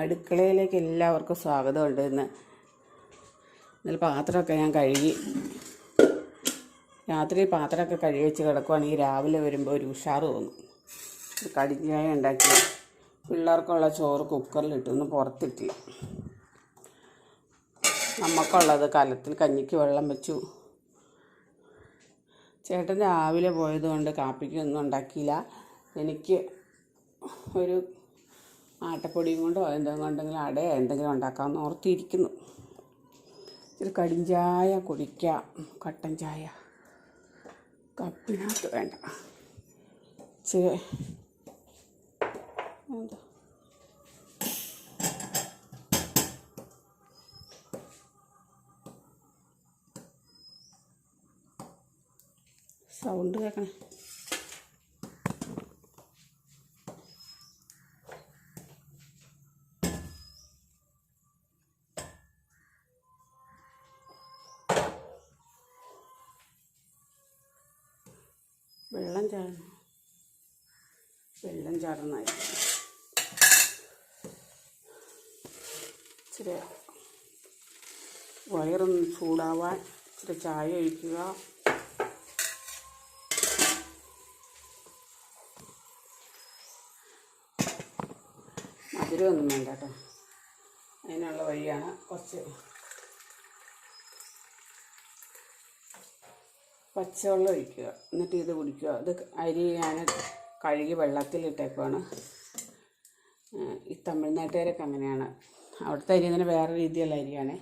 അടുക്കളയിലേക്ക് എല്ലാവർക്കും സ്വാഗതമുണ്ട് ഇന്ന്. ഇന്നലെ പാത്രമൊക്കെ ഞാൻ കഴുകി. രാത്രി പാത്രമൊക്കെ കഴുകി വെച്ച് കിടക്കുവാണെങ്കിൽ രാവിലെ വരുമ്പോൾ ഒരു ഉഷാറ് തോന്നും. കടിഞ്ഞായ ഉണ്ടാക്കി. പിള്ളേർക്കുള്ള ചോറ് കുക്കറിലിട്ട്. ഒന്ന് പുറത്തിട്ടില്ല നമുക്കുള്ളത് കലത്തിൽ കഞ്ഞിക്ക് വെള്ളം വെച്ചു. ചേട്ടൻ രാവിലെ പോയതുകൊണ്ട് കാപ്പിക്കൊന്നും ഉണ്ടാക്കിയില്ല. എനിക്ക് ഒരു ആട്ടപ്പൊടിയും കൊണ്ടോ എന്തെങ്കിലും കൊണ്ടെങ്കിലും അടയോ എന്തെങ്കിലും ഉണ്ടാക്കാമെന്ന് ഓർത്തിരിക്കുന്നു. ഇച്ചിരി കടിഞ്ചായ കുടിക്കാം. കട്ടൻ ചായ. കപ്പിനകത്ത് വേണ്ട. ഇച്ചിരി എന്താ? സൗണ്ട് കേൾക്കണേ. വെള്ളം ചാടണം വെള്ളം ചാടുന്നതായി. ഇച്ചിരി വയറൊന്ന് ചൂടാവാൻ ഇച്ചിരി ചായ ഒഴിക്കുക. മധുരമൊന്നും വേണ്ട കേട്ടോ. അതിനുള്ള വഴിയാണ് കുറച്ച് പച്ചവെള്ളം ഒഴിക്കുക. എന്നിട്ട് ഇത് കുടിക്കുക. ഇത് അരി ഞാൻ കഴുകി വെള്ളത്തിലിട്ടേക്കുവാണ് ഈ തമിഴ്നാട്ടുകാരൊക്കെ അങ്ങനെയാണ്. അവിടുത്തെ അരി തന്നെ വേറെ രീതിയിലുള്ള അരിയാണ്.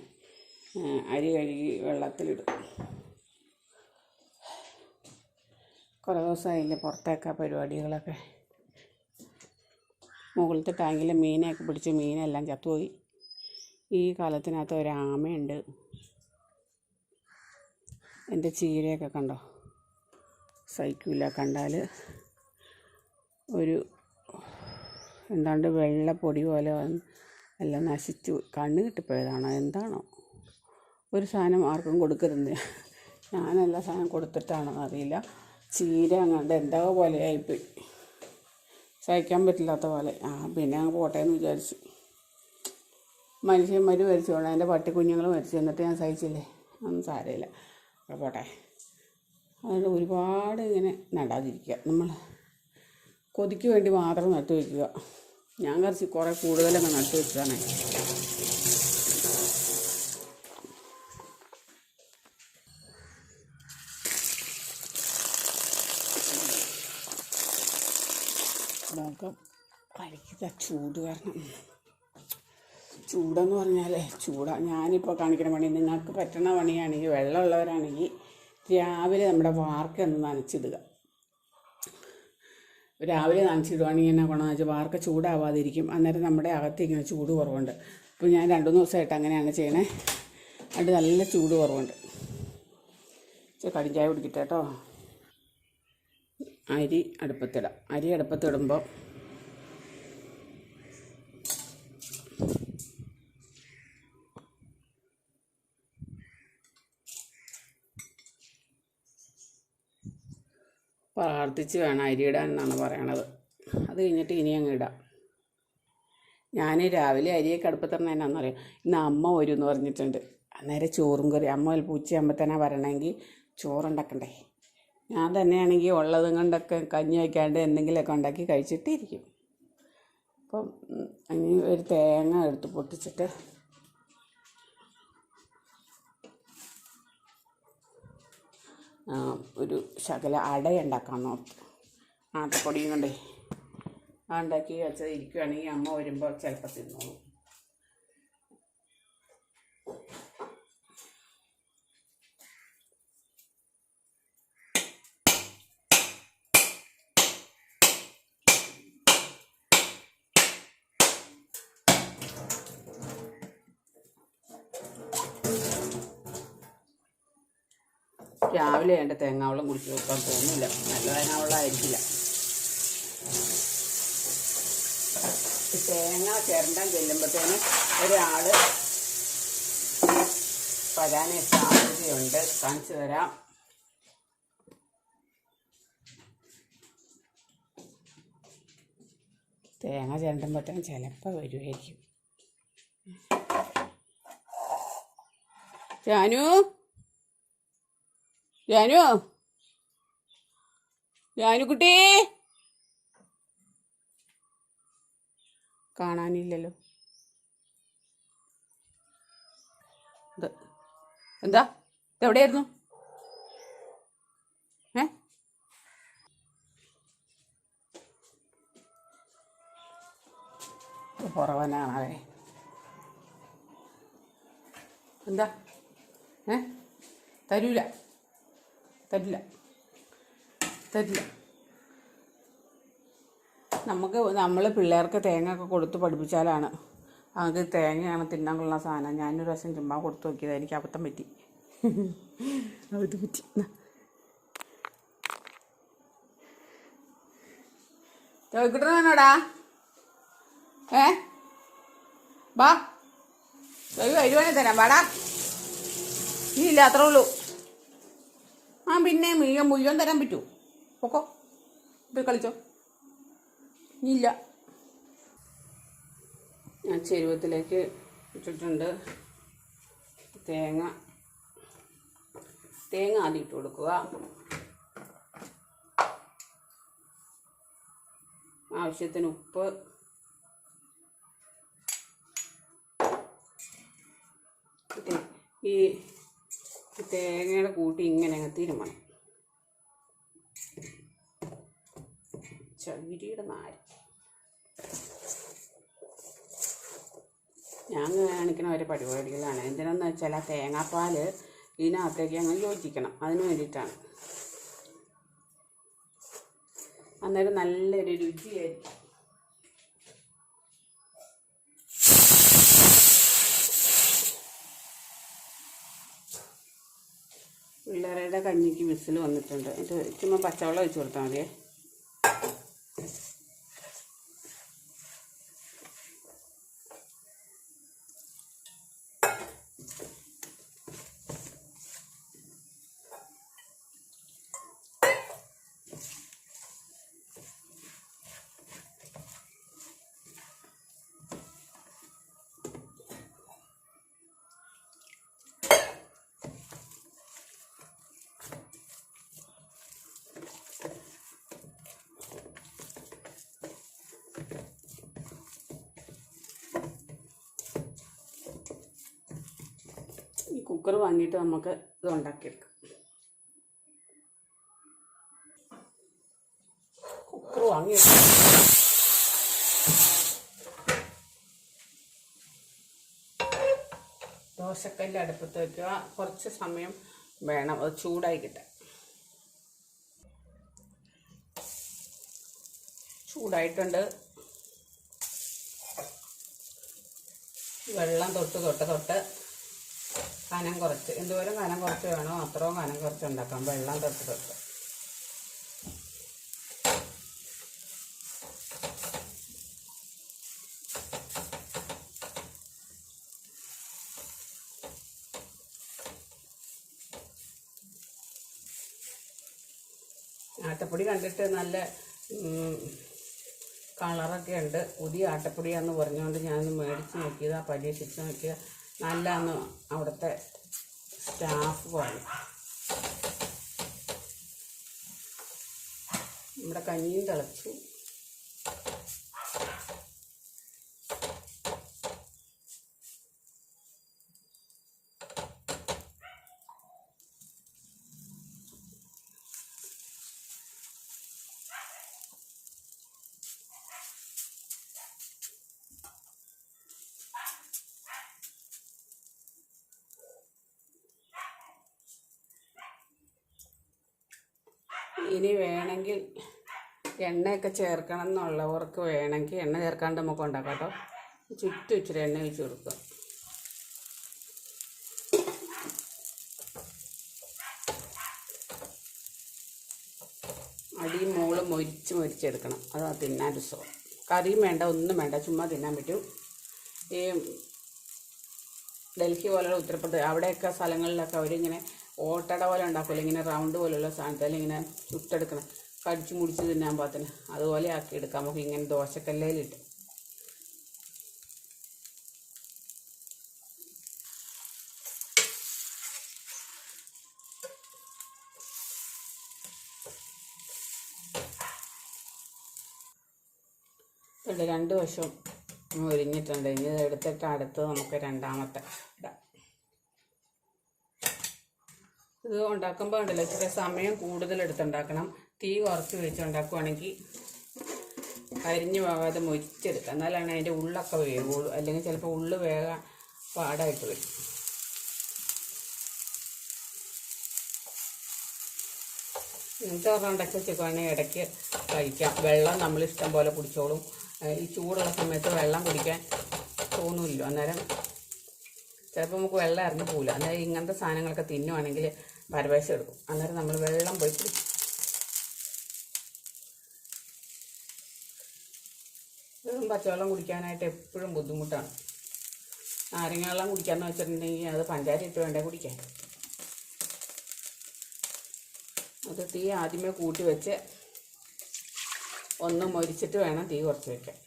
അരി കഴുകി വെള്ളത്തിലിടും കുറേ ദിവസമായില്ലേ പുറത്തേക്ക പരിപാടികളൊക്കെ. മുകളിലത്തെ ടാങ്കിലെ മീനെയൊക്കെ പിടിച്ച് മീനെല്ലാം ചത്തുപോയി. ഈ കാലത്തിനകത്ത് ഒരു ആമയുണ്ട് എന്റെ ചീരയൊക്കെ കണ്ടോ? സഹിക്കില്ല കണ്ടാൽ ഒരു എന്താണ്ട് വെള്ളപ്പൊടി പോലെ എല്ലാം നശിച്ചു. കണ്ണ് കിട്ടിപ്പോയതാണോ? എന്താണോ? ഒരു സാധനം ആർക്കും കൊടുക്കരുത്. ഞാൻ എല്ലാ സാധനം കൊടുത്തിട്ടാണോ അറിയില്ല. ചീര അങ്ങാണ്ട് എന്താ പോലെ ആയിപ്പോയി. സഹിക്കാൻ പറ്റില്ലാത്ത പോലെ. ആ പിന്നെ അങ്ങ് പോട്ടെ എന്ന് വിചാരിച്ചു മനുഷ്യന്മാർ മരിച്ചോളാം എന്റെ പട്ടിക്കുഞ്ഞുങ്ങൾ മരിച്ചു. എന്നിട്ട് ഞാൻ സഹിച്ചില്ലേ? ഒന്നും സാരമില്ല. പോട്ടെ. അതുകൊണ്ട് ഒരുപാട് ഇങ്ങനെ നടാതിരിക്കുക. നമ്മൾ കൊതിക്ക് വേണ്ടി മാത്രം നട്ടു വയ്ക്കുക. ഞാൻ കുറച്ച് കുറേ കൂടുതലങ്ങ് നട്ടു വെച്ചതാണ് നോക്കാം. കഴിക്കുക ചൂട് കാരണം. ചൂടെന്ന് പറഞ്ഞാലേ ചൂടാ. ഞാനിപ്പോൾ കാണിക്കുന്ന പണി നിങ്ങൾക്ക് പറ്റുന്ന പണിയാണെങ്കിൽ വെള്ളമുള്ളവരാണെങ്കിൽ രാവിലെ നമ്മുടെ വാർക്ക ഒന്ന് നനച്ചിടുക. രാവിലെ നനച്ചിടുവാണെങ്കിൽ എന്നാ ഗുണമെന്ന് വെച്ചാൽ വാർക്ക ചൂടാവാതിരിക്കും. അന്നേരം നമ്മുടെ അകത്ത് ഇങ്ങനെ ചൂട് കുറവുണ്ട്. അപ്പോൾ ഞാൻ രണ്ടു മൂന്ന് ദിവസമായിട്ട് അങ്ങനെയാണ് ചെയ്യണേ. അത് നല്ല ചൂട് കുറവുണ്ട്. കടിഞ്ചായ കുടിക്കട്ടെ കേട്ടോ. അരി അടുപ്പത്തിടാം. അരി അടുപ്പത്തിടുമ്പോൾ പ്രാർത്ഥിച്ച് വേണം അരിയിടാൻ എന്നാണ് പറയണത്. അത് കഴിഞ്ഞിട്ട് ഇനി അങ്ങ് ഇടാം. ഞാൻ രാവിലെ അരിയെ അടുപ്പത്തിടണ എന്നാണെന്നറിയാം ഇന്ന് അമ്മ വരും എന്ന് പറഞ്ഞിട്ടുണ്ട്. അന്നേരം ചോറും കറി. അമ്മ ചിലപ്പോൾ ഉച്ചയാകുമ്പോൾ തന്നെ വരണമെങ്കിൽ ചോറുണ്ടാക്കണ്ടേ ഞാൻ തന്നെയാണെങ്കിൽ ഉള്ളതും കൊണ്ടൊക്കെ കഞ്ഞി വയ്ക്കാണ്ട് എന്തെങ്കിലുമൊക്കെ ഉണ്ടാക്കി കഴിച്ചിട്ടിരിക്കും അപ്പം ഇനി ഒരു തേങ്ങ എടുത്ത് പൊട്ടിച്ചിട്ട് ഒരു ശകല അട ഉണ്ടാക്കാൻ നോക്കും. ആട്ടപ്പൊടിയും കൊണ്ടേ ഉണ്ടാക്കി വെച്ചത് ഇരിക്കുകയാണെങ്കിൽ അമ്മ വരുമ്പോൾ ചിലപ്പോൾ തിന്നോളും. രാവിലെ എന്റെ തേങ്ങാവെള്ളം കുടിച്ച് വെക്കാൻ തോന്നില്ല. നല്ല തേങ്ങാവെള്ളം ആയിരിക്കില്ല ഈ തേങ്ങ ചിരണ്ടാൻ ചെല്ലുമ്പോഴത്തേന് ഒരാൾ വരാനേ സാധ്യതയുണ്ട്. കാണിച്ചു തരാം. തേങ്ങ ചിരണ്ടുമ്പോഴത്തേന് ചിലപ്പോൾ വരുമായിരിക്കും ജാനു? ജാനു ജാനുക്കുട്ടി കാണാനില്ലല്ലോ. എന്താ? ഇതെവിടെയായിരുന്നു? ഏ? കുറവനാണേ എന്താ? ഏ? തരൂല. തരില്ല. തരില്ല. നമുക്ക് നമ്മൾ പിള്ളേർക്ക് തേങ്ങ ഒക്കെ കൊടുത്ത് പഠിപ്പിച്ചാലാണ് അത് തേങ്ങയാണ് തിന്നാൻ കൊള്ളുന്ന സാധനം. ഞാനൊരു പ്രാവശ്യം ചുമ്മാ കൊടുത്തു നോക്കിയത്. എനിക്ക് അബദ്ധം പറ്റി. അബദ്ധം പറ്റി. എന്നാ. ചോദിക്കട്ടനാടാ ഏ? വാ. വരുവാനേ തരാം. വാടാ. നീ ഇല്ല അത്രേ ഉള്ളൂ. ആ പിന്നെ മുഴുവൻ മുഴുവൻ തരാൻ പറ്റൂ. പൊക്കോ? പോയി കളിച്ചോ. ഇല്ല. ഞാൻ ചെരുവത്തിലേക്ക് ഇട്ടിട്ടുണ്ട്. തേങ്ങ. തേങ്ങ ആദ്യം ഇട്ട് കൊടുക്കുക. ആവശ്യത്തിന് ഉപ്പ്. ഈ തേങ്ങയുടെ കൂട്ടി ഇങ്ങനെ അങ്ങ് തിരുമണം. ചകിരിയുടെ നാര്. ഞാൻ കാണിക്കുന്ന ഒരു പരിപാടികളാണ്. എന്തിനാന്ന് വെച്ചാൽ ആ തേങ്ങാപ്പാൽ ഇതിനകത്തേക്ക് അങ്ങ് യോജിക്കണം. അതിന് വേണ്ടിയിട്ടാണ്. അന്നേരം നല്ലൊരു രുചിയായിരിക്കും. കഞ്ഞിക്ക് വിസിൽ വന്നിട്ടുണ്ട്. ഇത് ചുമ്മാ പച്ചവെള്ളം ഒഴിച്ച് കൊടുത്താൽ മതിയേ ഈ കുക്കർ വാങ്ങിയിട്ട് നമുക്ക് ഇത് ഉണ്ടാക്കിയെടുക്കാം. കുക്കർ വാങ്ങിയെടുക്കാം ദോശക്കല്ല് അടുപ്പത്ത് വയ്ക്കുക കുറച്ച് സമയം വേണം. അത് ചൂടായി കിട്ടാൻ. ചൂടായിട്ടുണ്ട്. വെള്ളം തൊട്ട് തൊട്ട് തൊട്ട് കനം കുറച്ച് എന്തോരം കനം കുറച്ച് വേണോ അത്രയും കനം കുറച്ച് ഉണ്ടാക്കാം. വെള്ളം തൊട്ട് തൊട്ട്. ആട്ടപ്പൊടി കണ്ടിട്ട് നല്ല കളറൊക്കെ ഉണ്ട്. പുതിയ ആട്ടപ്പൊടിയാന്ന് പറഞ്ഞുകൊണ്ട് ഞാനൊന്ന് മേടിച്ച് നോക്കിയതാണ് പരീക്ഷിച്ച് നോക്കിയത്. നല്ലതെന്ന് അവിടുത്തെ സ്റ്റാഫ് പറഞ്ഞു നമ്മുടെ കഞ്ഞിയും തിളച്ചു. ഇനി വേണമെങ്കിൽ എണ്ണയൊക്കെ ചേർക്കണം എന്നുള്ളവർക്ക് വേണമെങ്കിൽ എണ്ണ ചേർക്കാണ്ട് നമുക്ക് ഉണ്ടാക്കാം കേട്ടോ. ചുറ്റും ഇച്ചിരി എണ്ണ ഒഴിച്ച് കൊടുക്കുക. അടിയും മോളും മൊരിച്ച് മൊരിച്ചെടുക്കണം. അതാ തിന്നാൻ രസം. കറിയും വേണ്ട ഒന്നും വേണ്ട. ചുമ്മാ തിന്നാൻ പറ്റും. ഈ ഡൽഹി പോലുള്ള ഉത്തർപ്രദേശ് അവിടെയൊക്കെ സ്ഥലങ്ങളിലൊക്കെ അവരിങ്ങനെ ഓട്ടട പോലെ ഉണ്ടാക്കുമല്ലോ ഇങ്ങനെ റൗണ്ട് പോലെയുള്ള സാധനത്തിൽ ഇങ്ങനെ ചുട്ടെടുക്കണം. കടിച്ചു മുടിച്ച് തിന്നാൻ പാത്തിന് അതുപോലെ ആക്കി എടുക്കാം. നമുക്ക് ഇങ്ങനെ ദോശക്കല്ലയിലിട്ട് ഇവിടെ രണ്ട് വശവും ഒരുങ്ങിയിട്ടുണ്ട്. ഇനി ഇതെടുത്തിട്ട് അടുത്ത് നമുക്ക് രണ്ടാമത്തെ ഇടാം. ഇത് ഉണ്ടാക്കുമ്പോൾ ഉണ്ടല്ലോ ഇച്ചിരി സമയം കൂടുതൽ എടുത്തുണ്ടാക്കണം. തീ കുറച്ച് വെച്ച് ഉണ്ടാക്കുവാണെങ്കിൽ അരിഞ്ഞു പോകാതെ മൊരിച്ചെടുക്കുക. എന്നാലാണ് അതിന്റെ ഉള്ളൊക്കെ വേവുള്ളൂ. അല്ലെങ്കിൽ ചിലപ്പോൾ ഉള്ളു വേഗം പാടായിട്ട് വരും. ഇങ്ങനത്തെ ഒരെണ്ണം ഉണ്ടാക്കി വെച്ചേക്കുവാണെങ്കിൽ ഇടയ്ക്ക് കഴിക്കാം. വെള്ളം നമ്മൾ ഇഷ്ടം പോലെ കുടിച്ചോളും. ഈ ചൂടുള്ള സമയത്ത് വെള്ളം കുടിക്കാൻ തോന്നില്ല. അന്നേരം ചിലപ്പോൾ നമുക്ക് വെള്ളം ഇറങ്ങി പോകില്ല അന്നേരം ഇങ്ങനത്തെ സാധനങ്ങളൊക്കെ തിന്നുവാണെങ്കിൽ പരവേശം എടുക്കും. അന്നേരം നമ്മൾ വെള്ളം പോയി കുടിക്കും. വെറും പച്ചവെള്ളം കുടിക്കാനായിട്ട് എപ്പോഴും ബുദ്ധിമുട്ടാണ്. നാരങ്ങ വെള്ളം കുടിക്കാന്ന് വെച്ചിട്ടുണ്ടെങ്കിൽ അത് പഞ്ചാരി ഇട്ട് വേണ്ടേ കുടിക്കാൻ. അത് തീ ആദ്യമേ കൂട്ടി വെച്ച് ഒന്ന് മൊരിച്ചിട്ട് വേണം തീ കുറച്ച് വയ്ക്കാൻ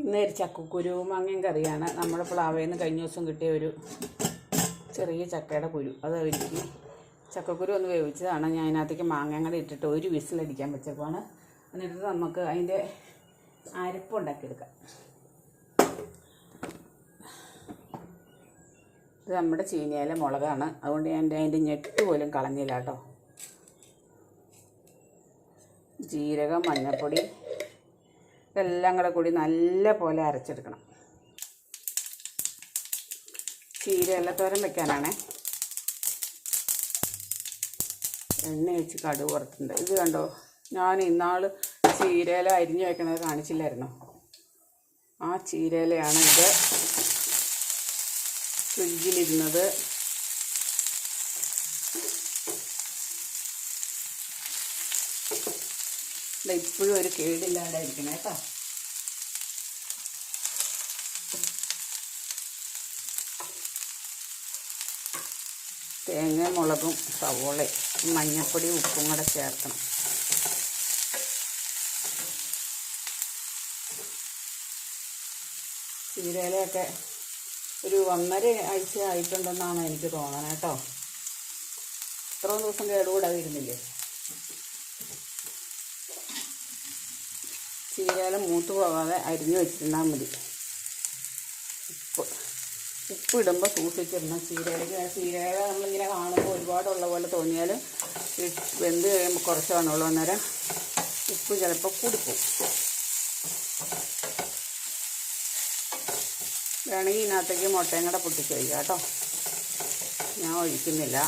ഇന്ന് ഒരു ചക്കക്കുരു മാങ്ങയും കറിയാണ്. നമ്മുടെ നിന്ന് കഴിഞ്ഞ ദിവസം കിട്ടിയ ഒരു ചെറിയ ചക്കയുടെ കുരു. അത് ഒരുക്കി ചക്കക്കുരു ഒന്ന് വേവിച്ചതാണ്. ഞാൻ അതിനകത്തേക്ക് മാങ്ങയും കൂടെ ഇട്ടിട്ട് ഒരു വിസിലടിക്കാൻ വെച്ചേക്കുവാണ്. എന്നിട്ട് നമുക്ക് അതിന്റെ അരപ്പ് ഉണ്ടാക്കിയെടുക്കാം. ഇത് നമ്മുടെ ചീനിയിലെ മുളകാണ്. അതുകൊണ്ട് ഞാൻ അതിന്റെ ഞെട്ട് പോലും കളഞ്ഞില്ല കേട്ടോ. ജീരകം മഞ്ഞൾപ്പൊടി ഇതെല്ലാം കൂടെ കൂടി നല്ല പോലെ അരച്ചെടുക്കണം. ചീരയെല്ലാം തോരൻ വെക്കാനാണേ. എണ്ണ വെച്ച് കടുക് വറുത്തുണ്ട് ഇത് കണ്ടോ? ഞാൻ ഇന്നാൾ ചീരയില അരിഞ്ഞു വെക്കണത് കാണിച്ചില്ലായിരുന്നു? ആ ചീരയിലയാണ് ഇത് ഫ്രിഡ്ജിലിരുന്നത്. ഇപ്പോഴും ഒരു കേടില്ലാതെ ഇരിക്കണേ കേട്ടോ. തേങ്ങ മുളകും സവോളയും മഞ്ഞപ്പൊടി ഉപ്പും കൂടെ ചേർക്കണം. ചീരയിലൊക്കെ ഒരു ഒന്നര ആഴ്ച ആയിട്ടുണ്ടെന്നാണ് എനിക്ക് തോന്നണം കേട്ടോ. ഇത്രയും ദിവസം കേടുകൂടാതിരുന്നില്ലേ ചീരയില മൂത്ത് പോകാതെ അരിഞ്ഞു വെച്ചിരുന്നാൽ മതി. ഉപ്പ് ഇടുമ്പോൾ സൂക്ഷിച്ചിടണം ചീരയിലേക്ക് ചീരയില നമ്മളിങ്ങനെ കാണുമ്പോൾ ഒരുപാടുള്ള പോലെ തോന്നിയാൽ വെന്ത് കഴിയുമ്പോൾ കുറച്ച് കാണുള്ളൂ. അന്നേരം ഉപ്പ് ചിലപ്പോൾ കൂടിപ്പോവും വേണമെങ്കിൽ ഇതിനകത്തേക്ക് മുട്ടയും കൂടെ പൊട്ടിച്ച് കഴിക്കാം കേട്ടോ. ഞാൻ ഒഴിക്കുന്നില്ല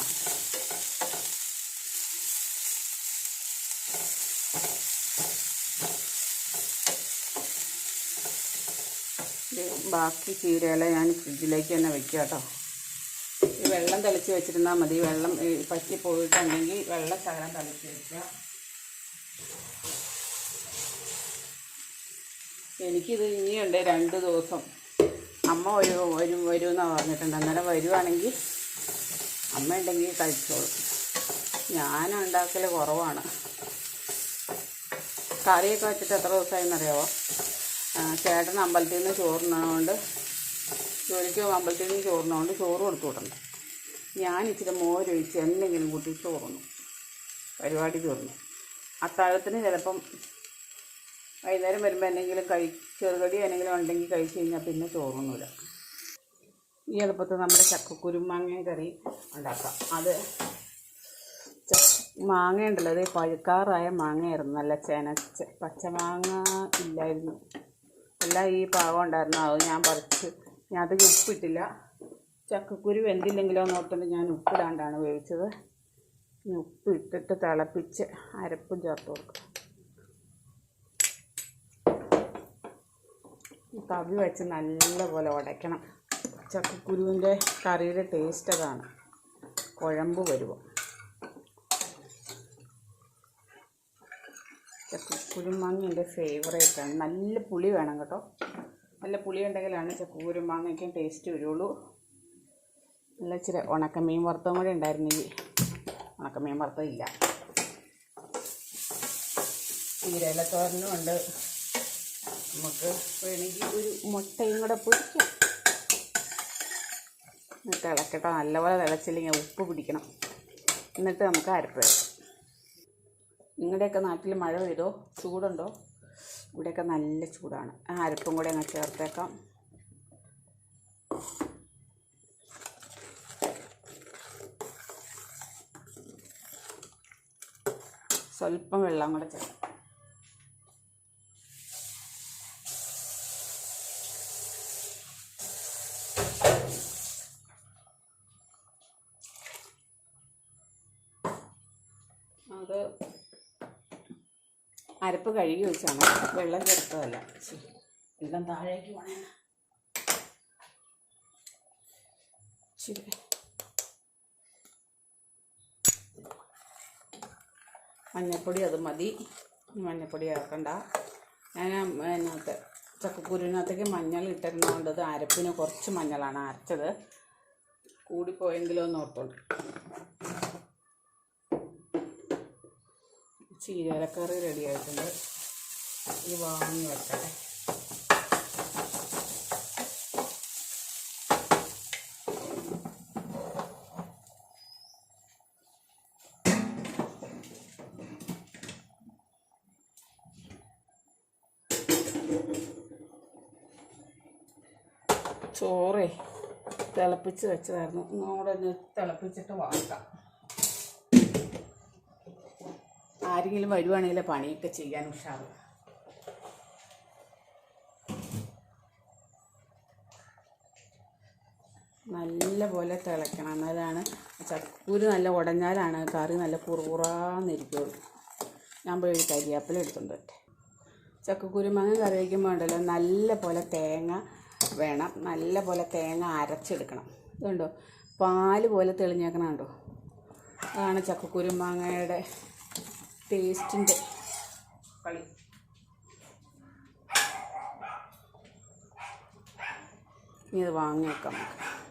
ഇത് ബാക്കി ചീരകളെ ഞാൻ ഫ്രിഡ്ജിലേക്ക് തന്നെ വെക്കുക കേട്ടോ. ഈ വെള്ളം തളിച്ച് വെച്ചിരുന്നാൽ മതി. വെള്ളം പറ്റി പോയിട്ടുണ്ടെങ്കിൽ വെള്ളം ശകലം തളിച്ച് വെക്കുക. എനിക്കിത് ഇനിയുണ്ട് രണ്ട് ദിവസം. അമ്മ ഒരു വരും വരുമെന്നാണ് പറഞ്ഞിട്ടുണ്ട്. അന്നേരം വരുവാണെങ്കിൽ അമ്മ ഉണ്ടെങ്കിൽ കഴിച്ചോളും. ഞാൻ ഉണ്ടാക്കൽ കുറവാണ്. കറിയൊക്കെ വെച്ചിട്ട് എത്ര ദിവസമായെന്നറിയാമോ ആ, ചേട്ടൻ അമ്പലത്തിൽ നിന്ന് ചോറിനോണ്ട് ജോലിക്ക് അമ്പലത്തിൽ നിന്ന് ചോറിനോണ്ട് ചോറ് കൊടുത്തു വിടണ്ട. ഞാൻ ഇച്ചിരി മോരൊഴിച്ച് എന്തെങ്കിലും കൂട്ടി ചോറുന്നു പരിപാടി തീർന്നു. അത്താഴത്തിന് ചിലപ്പം വൈകുന്നേരം വരുമ്പോൾ എന്തെങ്കിലും കഴി ചെറുകടി എന്തെങ്കിലും ഉണ്ടെങ്കിൽ കഴിച്ച് കഴിഞ്ഞാൽ പിന്നെ ചോറൊന്നുമില്ല. ഈ എളുപ്പത്തിൽ നമ്മുടെ ചക്കക്കുരുമാങ്ങ കറി ഉണ്ടാക്കാം. അത് മാങ്ങ ഉണ്ടല്ലോ അത് പഴുക്കാറായ മാങ്ങയായിരുന്നു. നല്ല ചെനച്ച പച്ചമാങ്ങ ഇല്ലായിരുന്നു. എല്ലാം ഈ പാകം ഉണ്ടായിരുന്നു. അത് ഞാൻ പറിച്ച് ഞാൻ അത് ഉപ്പിട്ടില്ല. ചക്കക്കുരു വെന്തില്ലെങ്കിലോ എന്ന് ഓർത്തുകൊണ്ട് ഞാൻ ഉപ്പിടാണ്ടാണ് വേവിച്ചത്. ഇനി ഉപ്പ് ഇട്ടിട്ട് തിളപ്പിച്ച് അരപ്പും ചേർത്ത് കൊടുക്കും. തവി വെച്ച് നല്ലപോലെ ഉടയ്ക്കണം ചക്കക്കുരുവിന്റെ കറിയുടെ ടേസ്റ്റ് അതാണ്. കുഴമ്പ് വരുമോ ചക്കക്കുരുമാങ്ങ എന്റെ ഫേവറേറ്റാണ് നല്ല പുളി വേണം കേട്ടോ. നല്ല പുളി ഉണ്ടെങ്കിലാണ് ചക്കുരുമാങ്ങയ്ക്കും ടേസ്റ്റ് വരുള്ളൂ. നല്ല ഇച്ചിരി ഉണക്കമീൻ വറുത്തതും കൂടെ ഉണ്ടായിരുന്നെങ്കിൽ ഉണക്കമീൻ വറുത്തതില്ല ചീരയിലത്തോരനും ഉണ്ട്. നമുക്ക് വേണമെങ്കിൽ ഒരു മുട്ടയും കൂടെ പൊരിക്കാം. എന്നിട്ട് ഇളക്കട്ടോ. നല്ലപോലെ തിളച്ചില്ലെങ്കിൽ ഉപ്പ് പിടിക്കണം. എന്നിട്ട് നമുക്ക് അരപ്പ് ചേർക്കാം നിങ്ങളുടെയൊക്കെ നാട്ടിൽ മഴ പെയ്തോ? ചൂടുണ്ടോ? ഇവിടെയൊക്കെ നല്ല ചൂടാണ്. ആ അരപ്പും കൂടെ അങ്ങ് ചേർത്തേക്കാം. സ്വല്പം വെള്ളം കൂടെ ചേർക്കാം അത് അരപ്പ് കഴുകി വെച്ചാണ് വെള്ളം ചേർത്തതല്ല. എല്ലാം താഴേക്ക് പോണേ. ശരി മഞ്ഞൾപ്പൊടി അത് മതി. മഞ്ഞപ്പൊടി ചേർക്കണ്ട. ഞാൻ അതിനകത്ത് ചക്കക്കുരുവിനകത്തേക്ക് മഞ്ഞൾ ഇട്ടിരുന്നതുകൊണ്ട് അരപ്പിന് കുറച്ച് മഞ്ഞളാണ് അരച്ചത്. കൂടിപ്പോയെങ്കിലോ എന്ന് ഓർത്തോണ്ട് ചീരക്കറി റെഡി ആയിട്ടുണ്ട്. ഇത് വാങ്ങി വെക്കട്ടെ. ചോറേ തിളപ്പിച്ച് വെച്ചതായിരുന്നു. ഒന്നുകൂടെ ഒന്ന് തിളപ്പിച്ചിട്ട് വാങ്ങാം. ആരെങ്കിലും വരുവാണെങ്കിൽ പണിയൊക്കെ ചെയ്യാൻ ഉഷാറ്. നല്ല പോലെ തിളയ്ക്കണം എന്നാലാണ് ചക്കൂര് നല്ല ഉടഞ്ഞാലാണ് കറി നല്ല കുറുകുറാന്നിരിക്കുള്ളൂ. ഞാൻ പോയി ഒരു കരിയാപ്പില എടുത്തുകൊണ്ട് വരട്ടെ. ചക്കക്കുരുമാങ്ങ കറി വയ്ക്കുമ്പോൾ ഉണ്ടല്ലോ നല്ല പോലെ തേങ്ങ വേണം. നല്ല പോലെ തേങ്ങ അരച്ചെടുക്കണം. ഇതുണ്ടോ? പാൽ പോലെ തെളിഞ്ഞേക്കണം കണ്ടോ? അതാണ് ചക്കക്കുരുമാങ്ങയുടെ ടേസ്റ്റിന്റെ കളി. ഇനി ഇത് വാങ്ങി വെക്കാം നമുക്ക്.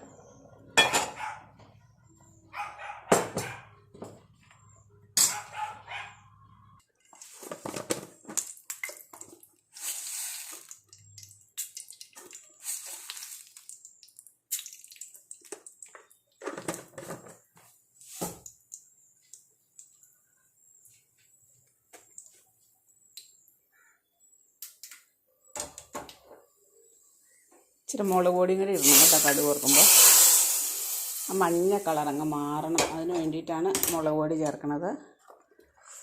ഇച്ചിരി മുളക് പൊടിയും കൂടി ഇടണം കേട്ടോ കടുക് ഓർക്കുമ്പോൾ ആ മഞ്ഞ കളർ അങ്ങ് മാറണം. അതിന് വേണ്ടിയിട്ടാണ് മുളക് പൊടി ചേർക്കണത്.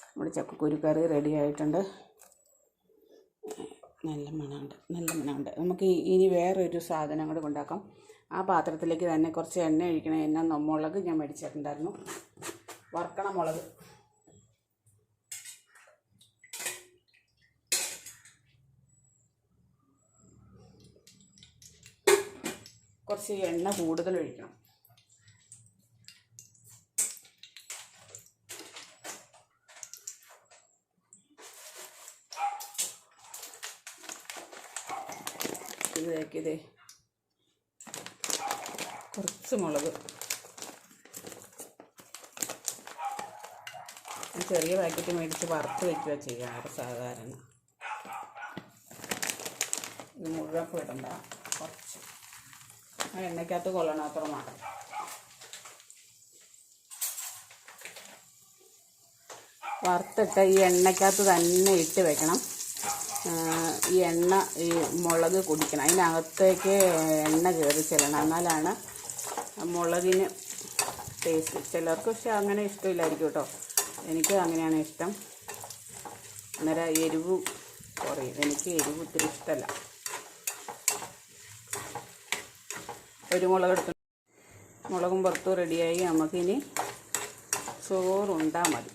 നമ്മുടെ ചക്കക്കുരു കറി റെഡി ആയിട്ടുണ്ട്. നല്ല മണമുണ്ട് നല്ല മണമുണ്ട്. നമുക്ക് ഇനി വേറൊരു സാധനം കൂടി ഉണ്ടാക്കാം ആ പാത്രത്തിലേക്ക് തന്നെ കുറച്ച് എണ്ണ ഒഴിക്കണം. എണ്ണ മുളക് ഞാൻ മേടിച്ചിട്ടുണ്ടായിരുന്നു. വറുക്കണ മുളക്. കുറച്ച് എണ്ണ കൂടുതൽ ഒഴിക്കണം. ഇതിലേക്ക് ഇതേ. കുറച്ച് മുളക്. ചെറിയ പാക്കറ്റ് മേടിച്ച് വറുത്ത് വയ്ക്കുക ചെയ്യാറ് സാധാരണ. ഇത് മുഴുവൻ ഇടണ്ട കുറച്ച്. ആ അത്ര മാത്രം വറുത്തിട്ട് ഈ എണ്ണയ്ക്കകത്ത് തന്നെ ഇട്ട് വെക്കണം. ഈ എണ്ണ ഈ മുളക് കുടിക്കണം. അതിനകത്തേക്ക് എണ്ണ കയറി ചെല്ലണം. എന്നാലാണ് മുളകിന് ടേസ്റ്റ് ചിലർക്ക് പക്ഷെ അങ്ങനെ ഇഷ്ടമില്ലായിരിക്കും കേട്ടോ. എനിക്ക് അങ്ങനെയാണ് ഇഷ്ടം. അന്നേരം എരിവ് കുറയും. എനിക്ക് എരിവ് ഒത്തിരി ഇഷ്ടമല്ല. ഒരു മുളക് എടുത്ത് മുളകും പുറത്തും റെഡിയായി നമുക്കിനി ചോറുണ്ടാൽ മതി.